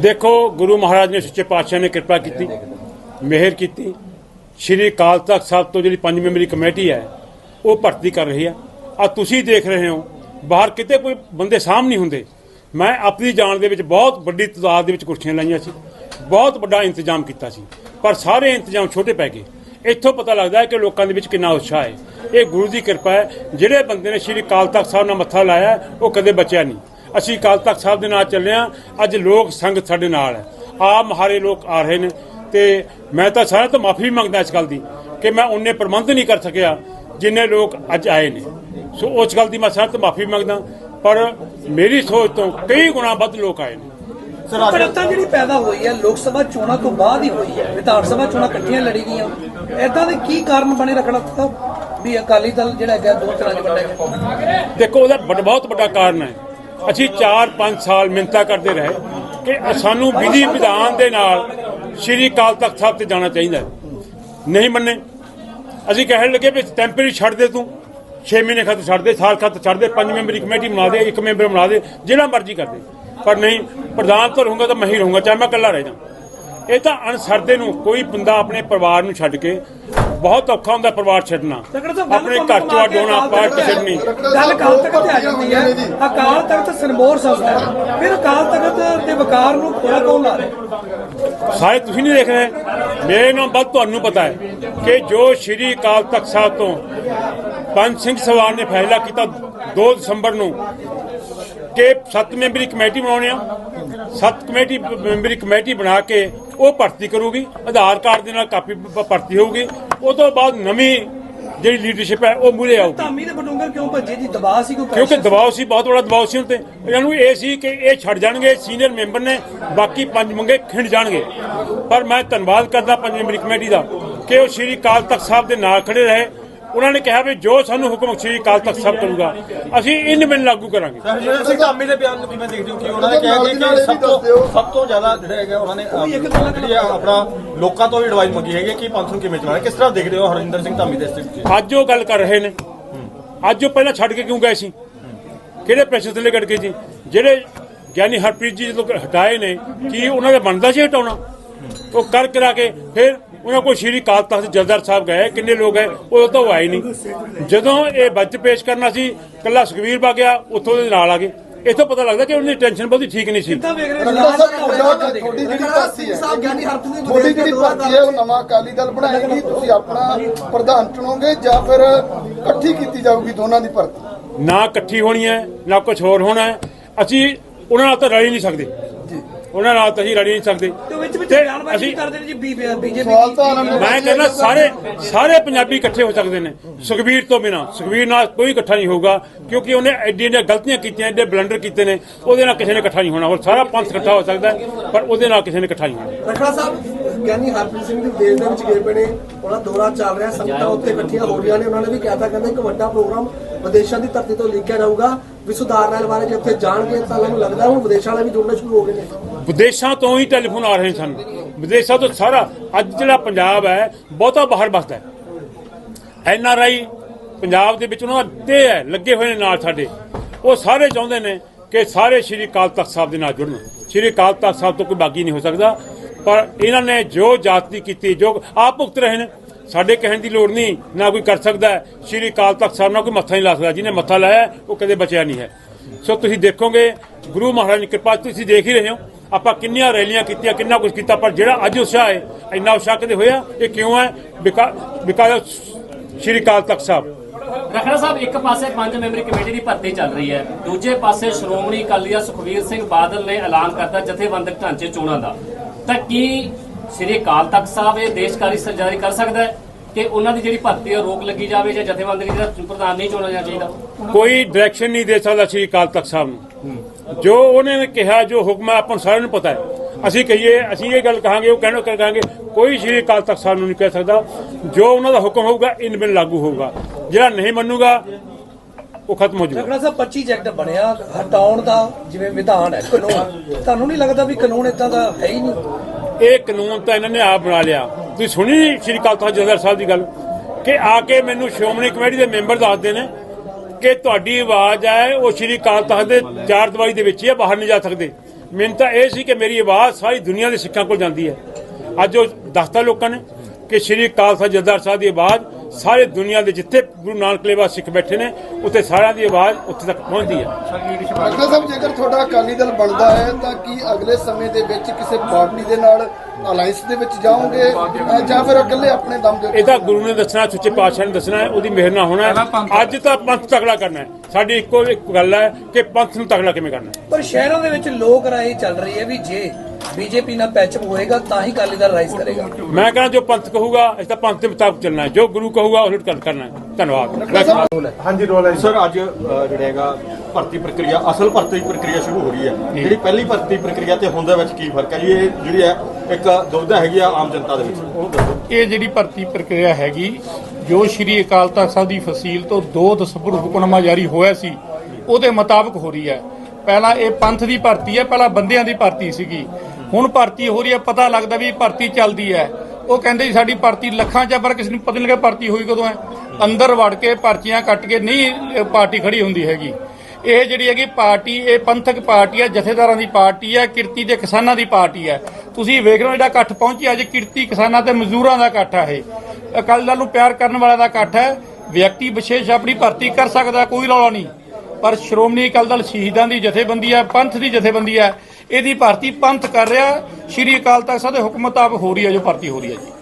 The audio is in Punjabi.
ਦੇਖੋ, ਗੁਰੂ ਮਹਾਰਾਜ ਨੇ ਸੱਚੇ ਪਾਤਸ਼ਾਹ ਨੇ ਕਿਰਪਾ ਕੀਤੀ, ਮਿਹਰ ਕੀਤੀ। ਸ਼੍ਰੀ ਅਕਾਲ ਤਖਤ ਸਾਹਿਬ ਤੋਂ ਜਿਹੜੀ ਪੰਜ ਮੈਂਬਰੀ ਕਮੇਟੀ ਹੈ, ਉਹ ਭਰਤੀ ਕਰ ਰਹੀ ਹੈ। ਆ ਤੁਸੀਂ ਦੇਖ ਰਹੇ ਹੋ, ਬਾਹਰ ਕਿਤੇ ਕੋਈ ਬੰਦੇ ਸਾਹਮ ਨਹੀਂ ਹੁੰਦੇ। ਮੈਂ ਆਪਣੀ ਜਾਣ ਦੇ ਵਿੱਚ ਬਹੁਤ ਵੱਡੀ ਤਾਦਾਦ ਦੇ ਵਿੱਚ ਕੁਰਸੀਆਂ ਲਾਈਆਂ ਸੀ। ਬਹੁਤ ਵੱਡਾ ਇੰਤਜ਼ਾਮ ਕੀਤਾ ਸੀ। ਪਰ ਸਾਰੇ ਇੰਤਜ਼ਾਮ ਛੋਟੇ ਪੈ ਗਏ। ਇੱਥੋਂ ਪਤਾ ਲੱਗਦਾ ਹੈ ਕਿ ਲੋਕਾਂ ਦੇ ਵਿੱਚ ਕਿੰਨਾ ਉਤਸ਼ਾਹ ਹੈ। ਇਹ ਗੁਰੂ ਦੀ ਕਿਰਪਾ ਹੈ। ਜਿਹੜੇ ਬੰਦੇ ਨੇ ਸ਼੍ਰੀ ਅਕਾਲ ਤਖਤ ਸਾਹਿਬ ਨਾਲ ਮੱਥਾ ਲਾਇਆ, ਉਹ ਕਦੇ ਬਚਿਆ ਨਹੀਂ। ਅਸੀਂ ਅਕਾਲ ਤਖਤ ਸਾਹਿਬ ਦੇ ਨਾਲ ਚੱਲੇ ਹਾਂ। ਅੱਜ ਲੋਕ ਸੰਗਤ ਸਾਡੇ ਨਾਲ ਹੈ। ਆਪ ਮਹਾਰੇ ਲੋਕ ਆ ਰਹੇ ਨੇ ਤੇ ਮੈਂ ਤਾਂ ਸਾਰਿਆਂ ਤੋਂ ਮਾਫੀ ਮੰਗਦਾ ਇਸ ਗੱਲ ਦੀ ਕਿ ਮੈਂ ਉਹਨੇ ਪ੍ਰਬੰਧ ਨਹੀਂ ਕਰ ਸਕਿਆ ਜਿੰਨੇ ਲੋਕ ਅੱਜ ਆਏ ਨੇ। ਸੋ ਉਸ ਗੱਲ ਦੀ ਮੈਂ ਸਾਰਿਆਂ ਤੋਂ ਮਾਫੀ ਮੰਗਦਾ ਪਰ ਮੇਰੀ ਸੋਚ ਤੋਂ ਕਈ ਗੁਣਾ ਵੱਧ ਲੋਕ ਆਏ ਨੇ। ਪਰਤਾ ਜਿਹੜੀ ਪੈਦਾ ਹੋਈ ਹੈ ਲੋਕ ਸਭਾ ਚੋਣਾਂ ਤੋਂ ਬਾਅਦ ਹੀ ਹੋਈ ਹੈ। ਵਿਧਾਨ ਸਭਾ ਚੋਣਾਂ ਇਕੱਠੀਆਂ ਲੜੀ ਗਈਆਂ। ਐਦਾਂ ਦੇ ਕੀ ਕਾਰਨ ਬਣੇ ਰੱਖਣਾ ਵੀ ਅਕਾਲੀ ਦਲ ਜਿਹੜਾ ਹੈਗਾ ਦੋ ਤਰ੍ਹਾਂ ਵੰਡਿਆ ਗਿਆ ਦੇਖੋ ਉਹਦਾ ਵੱਡ- ਬਹੁਤ ਵੱਡਾ ਕਾਰਨ ਹੈ। ਅਸੀਂ 4-5 ਸਾਲ ਮਿੰਤਾ ਕਰਦੇ ਰਹੇ ਕਿ ਸਾਨੂੰ ਵਿਧੀ ਵਿਧਾਨ ਦੇ ਨਾਲ ਸ਼੍ਰੀ ਅਕਾਲ ਤਖਤ ਸਾਹਿਬ ਤੇ ਜਾਣਾ ਚਾਹੀਦਾ ਨਹੀਂ ਮੰਨੇ। ਅਸੀਂ ਕਹਿਣ ਲੱਗੇ ਵੀ ਟੈਂਪਰੇਰੀ ਛੱਡ ਦੇ ਤੂੰ। 6 ਮਹੀਨੇ ਖਤ ਛੱਡ ਦੇ, ਸਾਲ ਖਤ ਛੱਡ ਦੇ, ਪੰਜ ਮੈਂਬਰੀ ਕਮੇਟੀ ਬਣਾ ਦੇ, ਇੱਕ ਮੈਂਬਰ ਬਣਾ ਦੇ, ਜਿਹੜਾ ਮਰਜ਼ੀ ਕਰ ਦੇ। ਪਰ ਨਹੀਂ, ਪ੍ਰਧਾਨ ਤੋਂ ਰਹੂੰਗਾ ਤਾਂ ਮੈਂ ਹੀ ਰਹੂੰਗਾ, ਚਾਹੇ ਮੈਂ ਇਕੱਲਾ ਰਹਿ ਜਾ ਇਹ ਤਾਂ ਅਣਸਰਦੇ ਨੂੰ ਕੋਈ ਬੰਦਾ ਆਪਣੇ ਪਰਿਵਾਰ ਨੂੰ ਛੱਡ ਕੇ ਬਹੁਤ ਔਖਾ ਹੁੰਦਾ ਪਰਿਵਾਰ ਛੱਡਣਾ। ਆਪਣੇ ਘਰ ਚੋਂ ਬੁਲਾ ਅੱਡ ਕੇ ਹੋਣਾ ਅਕਾਲ ਪਾਰਟੀ ਛੱਡਣੀ। ਗੱਲ ਅਕਾਲ ਤਖਤ ਤੇ ਆ ਜਾਂਦੀ ਹੈ। ਅਕਾਲ ਤਖਤ ਸਰਮੋਰ ਸੰਸਥਾ। ਫਿਰ ਅਕਾਲ ਤਖਤ ਦੇ ਵਕਾਰ ਨੂੰ ਖੋਲਾ ਕੌਣ ਲਾ ਰਿਹਾ? ਸਾਰੇ ਤੁਸੀਂ ਨਹੀਂ ਦੇਖ ਰਹੇ ਮੇਰੇ ਨਾਲ ਵੱਧ ਤੁਹਾਨੂੰ ਪਤਾ ਹੈ ਕਿ ਜੋ ਸ਼੍ਰੀ ਅਕਾਲ ਤਖਤ ਸਾਹਿਬ ਤੋਂ ਪੰਜ ਸਿੰਘ ਸਵਾਰ ਨੇ ਫੈਸਲਾ ਕੀਤਾ 2 ਦਸੰਬਰ ਨੂੰ ਕਿ ਸੱਤ ਮੈਂਬਰੀ ਕਮੇਟੀ ਬਣਾਉਣੀ ਆ। ਸੱਤ ਕਮੇਟੀ ਮੈਂਬਰੀ ਕਮੇਟੀ ਬਣਾ ਕੇ ਉਹ ਭਰਤੀ ਕਰੂਗੀ। ਆਧਾਰ ਕਾਰਡ ਦੇ ਨਾਲ ਕਾਪੀ ਭਰਤੀ ਹੋਊਗੀ। ਉਹ ਤੋਂ ਬਾਅਦ ਨਵੀਂ ਜਿਹੜੀ ਲੀਡਰਸ਼ਿਪ ਹੈ ਉਹ ਮੂਰੇ ਆਊਗੀ। ਧਾਮੀ ਦੇ ਬਟੂੰਗਰ ਕਿਉਂ ਭੱਜੇ ਜੀ? ਦਬਾਅ ਸੀ ਕੋਈ ਕਿਉਂਕਿ ਦਬਾਅ ਸੀ ਬਹੁਤ ਬੜਾ ਦਬਾਅ ਸੀ ਉਹਨਾਂ ਤੇ। ਇਹਨਾਂ ਨੂੰ ਇਹ ਸੀ ਕਿ ਇਹ ਛੱਡ ਜਾਣਗੇ ਸੀਨੀਅਰ ਮੈਂਬਰ ਨੇ ਬਾਕੀ ਪੰਜ ਮੰਗੇ ਖਿੰਡ ਜਾਣਗੇ। ਪਰ ਮੈਂ ਧੰਨਵਾਦ ਕਰਦਾ ਪੰਜ ਮੈਂਬਰੀ ਕਮੇਟੀ ਦਾ ਕਿ ਉਹ ਸ਼੍ਰੀ ਅਕਾਲ ਤਖਤ ਸਾਹਿਬ ਦੇ ਨਾਲ ਖੜੇ ਰਹੇ। ਉਹਨਾਂ ਨੇ ਕਿਹਾ ਵੀ ਜੋ ਸਾਨੂੰ ਹੁਕਮ ਸ਼੍ਰੀ ਅਕਾਲ ਤਖਤ ਸਾਹਿਬ ਕਰੂਗਾ। ਅਸੀਂ ਇਨ ਬਿਨ ਲਾਗੂ ਕਰਾਂਗੇ। ਹਰਜਿੰਦਰ ਸਿੰਘ ਧਾਮੀ ਦੇ ਬਿਆਨ ਨੂੰ ਕਿਵੇਂ ਦੇਖਦੇ ਹੋ ਕਿ ਉਹਨਾਂ ਨੇ ਕਿਹਾ ਕਿ ਕਿ ਸਭ ਤੋਂ ਸਭ ਤੋਂ ਜ਼ਿਆਦਾ ਜਿਹੜਾ ਹੈਗਾ ਉਹਨਾਂ ਨੇ ਅਹ, ਜਿਹੜੀ ਆ ਆਪਣਾ ਲੋਕਾਂ ਤੋਂ ਵੀ ਐਡਵਾਈਸ ਮੰਗੀ ਹੈਗੀ ਕਿ ਪੰਥ ਨੂੰ ਕਿਵੇਂ ਚਲਾਉਣਾ। ਕਿਸ ਤਰ੍ਹਾਂ ਦੇਖਦੇ ਹੋ ਸਿੰਘ ਧਾਮੀ ਦੇ ਅੱਜ ਉਹ ਗੱਲ ਕਰ ਰਹੇ ਨੇ। ਅੱਜ ਉਹ ਪਹਿਲਾਂ ਛੱਡ ਕੇ ਕਿਉਂ ਗਏ ਸੀ? ਕਿਹੜੇ ਪ੍ਰੈਸ਼ਰ ਥੱਲੇ ਕੱਢ ਕੇ ਜੀ? ਜਿਹੜੇ ਗਿਆਨੀ ਹਰਪ੍ਰੀਤ ਜੀ ਜਦੋਂ ਹਟਾਏ ਨੇ ਕੀ ਉਹਨਾਂ ਦਾ ਬਣਦਾ ਸੀ ਹਟਾਉਣਾ? ਉਹ ਕਰ ਕਰਾ ਕੇ ਫਿਰ ਉਹਨਾਂ ਕੋਲ ਸ਼੍ਰੀ ਅਕਾਲ ਤਖਤ ਜਥੇਦਾਰ ਸਾਹਿਬ ਗਏ ਕਿੰਨੇ ਲੋਕ ਗਏ ਉਹ ਤਾਂ ਉਹ ਆਏ ਨਹੀਂ। ਜਦੋਂ ਇਹ ਬੱਚ ਪੇਸ਼ ਕਰਨਾ ਸੀ ਕੱਲਾ ਸੁਖਵੀਰ ਬਾ ਗਿਆ ਉੱਥੋਂ ਦੇ ਨਾਲ ਆ ਗਏ। ਇੱਥੋਂ ਪਤਾ ਲੱਗਦਾ ਕਿ ਉਹਨਾਂ ਦੀ ਟੈਨਸ਼ਨ ਬਹੁਤੀ ਠੀਕ ਨਹੀਂ ਸੀ। ਕਿੱਦਾਂ ਵੇਖ ਰਹੇ ਤੁਹਾਡੀ ਲਾਲ ਸਾਹਿਬ ਜਿਹੜੀ ਭਰਤੀ ਹੈ ਤੁਹਾਡੀ ਜਿਹੜੀ ਭਰਤੀ ਹੈ ਉਹ ਨਵਾਂ ਅਕਾਲੀ ਦਲ ਬਣਾਏਗੀ ਤੁਸੀਂ ਆਪਣਾ ਪ੍ਰਧਾਨ ਚੁਣੋਗੇ ਜਾਂ ਫਿਰ ਇਕੱਠੀ ਕੀਤੀ ਜਾਊਗੀ ਦੋਨਾਂ ਦੀ ਭਰਤੀ? ਨਾ ਇਕੱਠੀ ਹੋਣੀ ਹੈ ਨਾ ਕੁਝ ਹੋਰ ਹੋਣਾ ਹੈ। ਅਸੀਂ ਉਹਨਾਂ ਨਾਲ ਤਾਂ ਰਲ ਹੀ ਨਹੀਂ ਸਕਦੇ। ਉਹਨਾਂ ਨਾਲ ਤਾਂ ਅਸੀਂ ਰਲ ਹੀ ਨਹੀਂ ਸਕਦੇ। ਤੇ ਵਿੱਚ ਬਿਆਨਬਾਜ਼ੀ ਕਰਦੇ ਨੇ ਜੀ ਬੀਜੇਪੀ ਮੈਂ ਕਹਿੰਦਾ ਸਾਰੇ ਸਾਰੇ ਪੰਜਾਬੀ ਇਕੱਠੇ ਹੋ ਸਕਦੇ ਨੇ। ਸੁਖਬੀਰ ਤੋਂ ਬਿਨਾ। ਸੁਖਬੀਰ ਨਾਲ ਕੋਈ ਇਕੱਠਾ ਨਹੀਂ ਹੋਊਗਾ ਕਿਉਂਕਿ ਉਹਨੇ ਐਡੀ ਐਡੀਆਂ ਗਲਤੀਆਂ ਕੀਤੀਆਂ ਐਡੇ ਬਲੰਡਰ ਕੀਤੇ ਨੇ। ਉਹਦੇ ਨਾਲ ਕਿਸੇ ਨੇ ਇਕੱਠਾ ਨਹੀਂ ਹੋਣਾ। ਹੋਰ ਸਾਰਾ ਪੰਥ ਇਕੱਠਾ ਹੋ ਸਕਦਾ ਪਰ ਉਹਦੇ ਨਾਲ ਕਿਸੇ ਨੇ ਇਕੱਠਾ ਨਹੀਂ ਹੋਣਾ। ਰਖੜਾ ਸਾਹਿਬ ਗਿਆਨੀ ਹਰਪ੍ਰੀਤ ਸਿੰਘ ਦੇ ਦੇਸ਼ ਦੇ ਵਿੱਚ ਗਏ ਪਏ ਨੇ। ਉਹਨਾਂ ਦੌਰਾ ਚੱਲ ਰਿਹਾ ਸੰਗਤਾਂ ਉੱਤੇ ਇਕੱਠੀਆਂ ਹੋ ਰਹੀਆਂ ਨੇ। ਉਹਨਾਂ ਨੇ ਵੀ ਕਹਿਤਾ ਕਹਿੰਦੇ ਇੱਕ ਵੱਡਾ ਪ੍ਰੋਗਰਾਮ ਵਿਦੇਸ਼ਾਂ ਦੀ ਧਰਤੀ ਤੋਂ ਲਿਖਿਆ ਜਾਊਗਾ ਵੀ ਸੁਧਾਰ ਨਾਲ ਬਾਰੇ ਜੇ ਉੱਥੇ ਜਾਣਗੇ ਤਾਂ ਮੈਨੂੰ ਲੱਗਦਾ ਹੁਣ ਵਿਦੇਸ਼ਾਂ ਵਾਲੇ ਵੀ ਜੁੜਨੇ ਸ਼ੁਰੂ ਹੋ ਗਏ ਨੇ। ਵਿਦੇਸ਼ਾਂ ਤੋਂ ਹੀ ਟੈਲੀਫੋਨ ਆ ਰਹੇ ਸਨ। ਵਿਦੇਸ਼ਾਂ ਤੋਂ ਸਾਰਾ, ਅੱਜ ਜਿਹੜਾ ਪੰਜਾਬ ਹੈ, ਬਹੁਤਾ ਬਾਹਰ ਵਸਦਾ ਹੈ। ਐਨ ਆਰ ਆਈ ਪੰਜਾਬ ਦੇ ਵਿੱਚ ਉਹਨਾਂ ਦਾ ਹੈ, ਲੱਗੇ ਹੋਏ ਨੇ ਨਾਲ ਸਾਡੇ। ਉਹ ਸਾਰੇ ਚਾਹੁੰਦੇ ਨੇ ਕਿ ਸਾਰੇ ਸ਼੍ਰੀ ਅਕਾਲ ਤਖਤ ਸਾਹਿਬ ਦੇ ਨਾਲ ਜੁੜਨ। ਸ਼੍ਰੀ ਅਕਾਲ ਤਖਤ ਸਾਹਿਬ ਤੋਂ ਕੋਈ ਬਾਗੀ ਨਹੀਂ ਹੋ ਸਕਦਾ। ਪਰ ਇਹਨਾਂ ਨੇ ਜੋ ਜਾਤੀ ਕੀਤੀ, ਜੋ ਆਪ ਭੁਗਤ ਰਹੇ ਨੇ, ਸਾਡੇ ਕਹਿਣ ਦੀ ਲੋੜ ਨਹੀਂ, ਨਾ ਕੋਈ ਕਰ ਸਕਦਾ ਸ਼੍ਰੀ ਅਕਾਲ ਤਖਤ ਸਾਹਿਬ ਨਾਲ ਕੋਈ ਮੱਥਾ ਨਹੀਂ ਲਾ ਸਕਦਾ। ਜਿਹਨੇ ਮੱਥਾ ਲਾਇਆ, ਉਹ ਕਦੇ ਬਚਿਆ ਨਹੀਂ ਹੈ। ਸੋ ਤੁਸੀਂ ਦੇਖੋਗੇ, ਗੁਰੂ ਮਹਾਰਾਜ ਦੀ ਕਿਰਪਾ, ਤੁਸੀਂ ਦੇਖ ਹੀ ਰਹੇ ਹੋ। ਆਪਾਂ ਕਿੰਨੀਆਂ ਰੈਲੀਆਂ ਕੀਤੀਆਂ ਕਿੰਨਾ ਕੁਝ ਕੀਤਾ ਪਰ ਜਿਹੜਾ ਅੱਜ ਉਤਸ਼ਾਹ ਹੈ ਇੰਨਾ ਉਤਸ਼ਾਹ ਕਦੇ ਹੋਇਆ? ਇਹ ਕਿਉਂ ਹੈ? ਬਿਕਾਜ਼ ਸ਼੍ਰੀ ਅਕਾਲ ਤਖਤ ਸਾਹਿਬ। ਰਖੜਾ ਸਾਹਿਬ ਇੱਕ ਪਾਸੇ ਪੰਜ ਮੈਂਬਰੀ ਕਮੇਟੀ ਦੀ ਭਰਤੀ ਚੱਲ ਰਹੀ ਹੈ ਦੂਜੇ ਪਾਸੇ ਸ਼੍ਰੋਮਣੀ ਅਕਾਲੀ ਦਲ ਸੁਖਵੀਰ ਸਿੰਘ ਬਾਦਲ ਨੇ ਐਲਾਨ ਕਰਤਾ ਜਥੇਬੰਦਕ ਢਾਂਚੇ ਚੋਣਾਂ ਦਾ। ਤਾਂ ਕੀ ਸ੍ਰੀ ਅਕਾਲ ਤਖਤ ਸਾਹਿਬ ਇਹ ਦੇਸ਼ਕਾਰੀ ਸਰਜਾਰੀ ਕਰ ਸਕਦਾ ਹੈ ਕਿ ਉਹਨਾਂ ਦੀ ਜਿਹੜੀ ਭਰਤੀ ਹੈ ਰੋਕ ਲੱਗੀ ਜਾਵੇ ਜਾਂ ਜਥੇਬੰਦਕ ਦਾ ਪ੍ਰਧਾਨ ਨਹੀਂ ਚੁਣਿਆ ਜਾਣਾ ਚਾਹੀਦਾ? ਕੋਈ ਡਾਇਰੈਕਸ਼ਨ ਨਹੀਂ ਦੇ ਸਕਦਾ ਸ਼੍ਰੀ ਅਕਾਲ ਤਖਤ ਸਾਹਿਬ ਨੂੰ। ਜੋ ਉਹਨੇ ਨੇ ਕਿਹਾ ਜੋ ਹੁਕਮ ਆਪਾਂ ਸਾਰਿਆਂ ਨੂੰ ਪਤਾ ਹੈ। ਅਸੀਂ ਕਹੀਏ ਅਸੀਂ ਇਹ ਗੱਲ ਕਹਾਂਗੇ ਉਹ ਕਹਿਣੋ ਕਹਾਂਗੇ ਕੋਈ ਸ਼੍ਰੀ ਅਕਾਲ ਤਖਤ ਸਾਹਿਬ ਨੂੰ ਨਹੀਂ ਕਹਿ ਸਕਦਾ। ਜੋ ਉਹਨਾਂ ਦਾ ਹੁਕਮ ਹੋਊਗਾ ਇਨ ਬਿਨ ਲਾਗੂ ਹੋਊਗਾ। ਜਿਹੜਾ ਨਹੀਂ ਮੰਨੂਗਾ ਉਹ ਖਤਮ ਹੋ ਜਾਊਗਾ। ਸਾਹਿਬ 25 ਜੈਕਟ ਬਣਿਆ ਹਟਾਉਣ ਦਾ ਜਿਵੇਂ ਵਿਧਾਨ ਹੈ ਕਾਨੂੰਨ। ਤੁਹਾਨੂੰ ਨਹੀਂ ਲੱਗਦਾ ਵੀ ਕਾਨੂੰਨ ਇਦਾਂ ਦਾ ਹੈ ਹੀ ਨਹੀਂ? ਇਹ ਕਾਨੂੰਨ ਤਾਂ ਇਹਨਾਂ ਨੇ ਆਪ ਬਣਾ ਲਿਆ। ਤੁਸੀਂ ਸੁਣੀ ਸ਼੍ਰੀ ਅਕਾਲ ਤਖਤ ਜਥੇਦਾਰ ਸਾਹਿਬ ਦੀ ਗੱਲ? ਕਿ ਆ ਕੇ ਮੈਨੂੰ ਸ਼੍ਰੋਮਣੀ ਕਮੇਟੀ ਦੇ ਮੈਂਬਰ ਦੱਸਦੇ ਨੇ ਕਿ ਤੁਹਾਡੀ ਆਵਾਜ਼ ਹੈ, ਉਹ ਸ਼੍ਰੀ ਅਕਾਲ ਤਖਤ ਦੇ ਚਾਰ ਦੀਵਾਰੀ ਦੇ ਵਿੱਚ ਹੀ ਹੈ ਬਾਹਰ ਨਹੀਂ ਜਾ ਸਕਦੇ। ਮੈਨੂੰ ਤਾਂ ਇਹ ਸੀ ਕਿ ਮੇਰੀ ਆਵਾਜ਼ ਸਾਰੀ ਦੁਨੀਆ ਦੇ ਸਿੱਖਾਂ ਕੋਲ ਜਾਂਦੀ ਹੈ। ਅੱਜ ਉਹ ਦੱਸਤਾ ਲੋਕਾਂ ਨੇ ਕਿ ਸ਼੍ਰੀ ਖਾਲਸਾ ਜਥੇਦਾਰ ਸਾਹਿਬ ਦੀ ਆਵਾਜ਼ ਸਾਰੇ ਦੁਨੀਆ ਦੇ ਜਿੱਥੇ ਗੁਰੂ ਨਾਨਕ ਲੇਵਾ ਸਿੱਖ ਬੈਠੇ ਨੇ ਉੱਥੇ ਸਾਰਿਆਂ ਦੀ ਆਵਾਜ਼ ਉੱਥੇ ਤੱਕ ਪਹੁੰਚਦੀ ਹੈ। ਡਾਕਟਰ ਸਾਹਿਬ ਜੇਕਰ ਤੁਹਾਡਾ ਅਕਾਲੀ ਦਲ ਬਣਦਾ ਹੈ ਤਾਂ ਕੀ ਅਗਲੇ ਸਮੇਂ ਦੇ ਵਿੱਚ ਕਿਸੇ ਪਾਰਟੀ ਦੇ ਨਾਲ ਅਲਾਈਅੰਸ ਦੇ ਵਿੱਚ ਜਾਓਗੇ ਜਾਂ ਫਿਰ ਇਕੱਲੇ ਆਪਣੇ ਦਮ ਦੇ ਇਹ ਤਾਂ ਗੁਰੂ ਨੇ ਦੱਸਣਾ ਸੁੱਚੇ ਪਾਤਸ਼ਾਹ ਨੇ ਦੱਸਣਾ ਹੈ ਉਹਦੀ ਮਿਹਰ ਨਾਲ ਹੋਣਾ ਹੈ। ਅੱਜ ਤਾਂ ਪੰਥ ਤਕੜਾ ਕਰਨਾ ਹੈ। ਸਾਡੀ ਇੱਕੋ ਇੱਕ ਗੱਲ ਹੈ ਕਿ ਪੰਥ ਨੂੰ ਤਕੜਾ ਕਿਵੇਂ ਕਰਨਾ ਹੈ? ਪਰ ਸ਼ਹਿਰਾਂ ਦੇ ਵਿੱਚ ਲੋਕ ਰਾਏ ਚੱਲ ਰਹੀ ਹੈ ਵੀ ਜੇ ਬੀਜੇਪੀ ਨਾਲ ਪੈਚਅਪ ਹੋਏਗਾ ਤਾਂ ਹੀ ਅਕਾਲੀ ਦਲ ਰਾਈਜ਼ ਕਰੇਗਾ। ਮੈਂ ਕਹਿੰਦਾ ਜੋ ਪੰਥ ਕਹੂਗਾ ਇਸ ਤਾਂ ਪੰਥ ਦੇ ਮੁਤਾਬਕ ਚੱਲਣਾ ਹੈ। ਜੋ ਗੁਰੂ ਕਹੂਗਾ ਉਹ ਕਰ- ਕਰਨਾ ਹੈ। ਧੰਨਵਾਦ। ਹਾਂਜੀ ਰੋਲ ਹੈ ਸਰ ਅੱਜ ਜਿਹੜਾ ਹੈਗਾ ਭਰਤੀ ਪ੍ਰਕਿਰਿਆ ਅਸਲ ਭਰਤੀ ਪ੍ਰਕਿਰਿਆ ਸ਼ੁਰੂ ਹੋ ਰਹੀ ਹੈ। ਜਿਹੜੀ ਪਹਿਲੀ ਭਰਤੀ ਪ੍ਰਕਿਰਿਆ ਤੇ ਹੁਣ ਦੇ ਵਿੱਚ ਕੀ ਫ਼ਰਕ ਹੈ ਜੀ? ਇਹ ਜਿਹੜੀ ਹੈ ਇੱਕ ਦੁਬਿਧਾ ਹੈਗੀ ਆ ਆਮ ਜਨਤਾ ਦੇ ਵਿੱਚ। ਇਹ ਜਿਹੜੀ ਭਰਤੀ ਪ੍ਰਕਿਰਿਆ ਹੈਗੀ ਜੋ ਸ਼੍ਰੀ ਅਕਾਲ ਤਖਤ ਸਾਹਿਬ ਦੀ ਫਸੀਲ ਤੋਂ 2 ਦਸੰਬਰ ਹੁਕਮਨਾਮਾ ਜਾਰੀ ਹੋਇਆ ਸੀ ਉਹਦੇ ਮੁਤਾਬਕ ਹੋ ਰਹੀ ਹੈ। ਪਹਿਲਾਂ ਇਹ ਪੰਥ ਦੀ ਭਰਤੀ ਹੈ ਪਹਿਲਾਂ ਬੰਦਿਆਂ ਦੀ ਭਰਤੀ ਸੀਗੀ। ਹੁਣ ਭਰਤੀ ਹੋ ਰਹੀ ਹੈ, ਪਤਾ ਲੱਗਦਾ ਵੀ ਭਰਤੀ ਚੱਲਦੀ ਹੈ। ਉਹ ਕਹਿੰਦੇ ਜੀ, ਸਾਡੀ ਭਰਤੀ ਲੱਖਾਂ ਚ ਪਰ ਕਿਸੇ ਨੂੰ ਪਤਾ ਨਹੀਂ ਲੱਗਾ ਭਰਤੀ ਹੋਈ ਕਦੋਂ ਹੈ। ਅੰਦਰ ਵੜ ਕੇ ਪਰਚੀਆਂ ਕੱਟ ਕੇ ਨਹੀਂ ਪਾਰਟੀ ਖੜੀ ਹੁੰਦੀ ਹੈਗੀ। ਇਹ ਜਿਹੜੀ ਹੈਗੀ ਪਾਰਟੀ, ਇਹ ਪੰਥਕ ਪਾਰਟੀ ਹੈ, ਜਥੇਦਾਰਾਂ ਦੀ ਪਾਰਟੀ ਹੈ, ਕਿਰਤੀ ਤੇ ਕਿਸਾਨਾਂ ਦੀ ਪਾਰਟੀ ਹੈ। ਤੁਸੀਂ ਵੇਖ ਰਹੇ ਹੋ ਜਿਹੜਾ ਇਕੱਠ ਪਹੁੰਚੀ ਅੱਜ ਕਿਰਤੀ ਕਿਸਾਨਾਂ ਤੇ ਮਜ਼ਦੂਰਾਂ ਦਾ ਇਕੱਠ ਹੈ ਇਹ। ਅਕਾਲੀ ਦਲ ਨੂੰ ਪਿਆਰ ਕਰਨ ਵਾਲਿਆਂ ਦਾ ਇਕੱਠ ਹੈ। ਵਿਅਕਤੀ ਵਿਸ਼ੇਸ਼ ਆਪਣੀ ਭਰਤੀ ਕਰ ਸਕਦਾ, ਕੋਈ ਰੌਲਾ ਨਹੀਂ। ਪਰ ਸ਼੍ਰੋਮਣੀ ਅਕਾਲੀ ਦਲ ਸ਼ਹੀਦਾਂ ਦੀ ਜਥੇਬੰਦੀ ਹੈ, ਪੰਥ ਦੀ ਜਥੇਬੰਦੀ ਹੈ। ਇਹਦੀ ਭਰਤੀ ਪੰਥ ਕਰ ਰਿਹਾ। ਸ਼੍ਰੀ ਅਕਾਲ ਤਖਤ ਸਾਹਿਬ ਦੇ ਹੁਕਮ ਮੁਤਾਬਕ ਹੋ ਰਹੀ ਹੈ, ਜੋ ਭਰਤੀ ਹੋ ਰਹੀ ਹੈ ਜੀ।